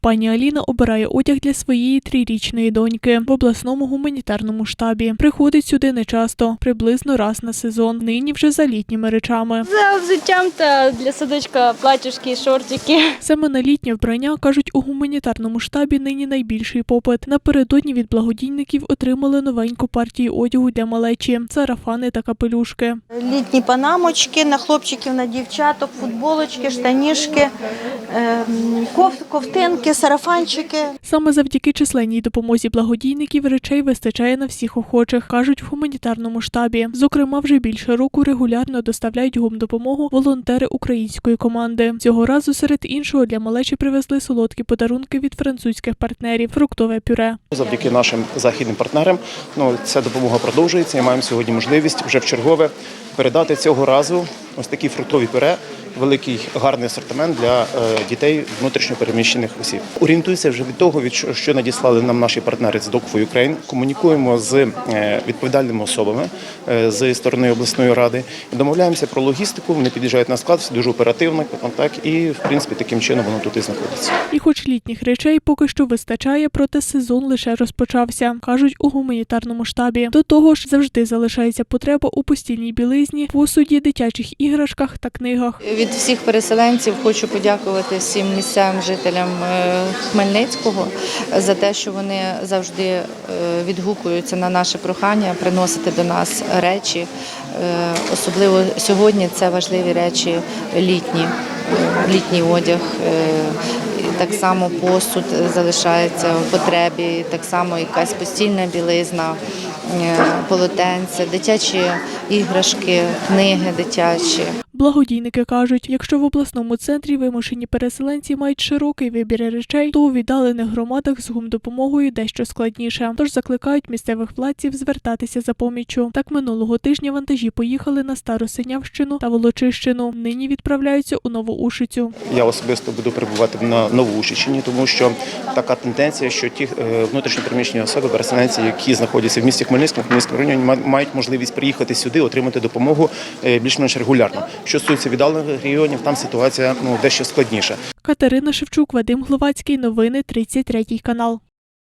Пані Аліна обирає одяг для своєї трирічної доньки в обласному гуманітарному штабі. Приходить сюди нечасто, приблизно раз на сезон. Нині вже за літніми речами. За взуттям та для садочка платюшки, шортики. Саме на літнє вбрання кажуть у гуманітарному штабі нині найбільший попит. Напередодні від благодійників отримали новеньку партію одягу для малечі, сарафани та капелюшки. Літні панамочки на хлопчиків, на дівчаток, футболочки, штанішки, ем, ков- ковтинки, сарафанчики. Саме завдяки численній допомозі благодійників речей вистачає на всіх охочих, кажуть в гуманітарному штабі. Зокрема, вже більше року регулярно доставляють гумдопомогу волонтери української команди. Цього разу серед іншого для малечі привезли солодкі подарунки від французьких партнерів, фруктове пюре. Завдяки нашим західним партнерам ну, ця допомога продовжується і маємо сьогодні можливість вже в чергове передати цього разу ось такі фруктові пюре, великий гарний асортимент для е, дітей внутрішньо переміщених осіб. Орієнтуюся вже від того, від що- надіслали нам наші партнери з for Ukraine. Комунікуємо з е, відповідальними особами е, з сторони обласної ради. Домовляємося про логістику. Вони під'їжджають на склад, все дуже оперативно, так і в принципі таким чином воно тут і знаходиться. І хоч літніх речей поки що вистачає, проте сезон лише розпочався, кажуть у гуманітарному штабі. До того ж, завжди залишається потреба у постільній білизні, посуді, дитячих іграшках та книгах. Від всіх переселенців хочу подякувати всім місцевим жителям е, Хмельницького за те, що вони завжди е, відгукуються на наше прохання приносити до нас речі. Е, Особливо сьогодні це важливі речі літні, літній одяг. Так само посуд залишається в потребі, так само якась постільна білизна, полотенце, дитячі іграшки, книги дитячі. Благодійники кажуть, якщо в обласному центрі вимушені переселенці мають широкий вибір речей, то у віддалених громадах з гумдопомогою дещо складніше. Тож закликають місцевих владців звертатися за поміччю. Так минулого тижня вантажі поїхали на Старосинявщину та Волочищину. Нині відправляються у Новоушицю. Я особисто буду перебувати на Новоушичині, тому що така тенденція, що ті е, внутрішньо особи, переселенці, які знаходяться в місті Хмельницькому, Хмельницькому районі, мають можливість приїхати сюди, отримати допомогу е, більш-менш регулярно. Що стосується віддалених регіонів, там ситуація ну дещо складніша. Катерина Шевчук, Вадим Гловацький. Новини 33 канал.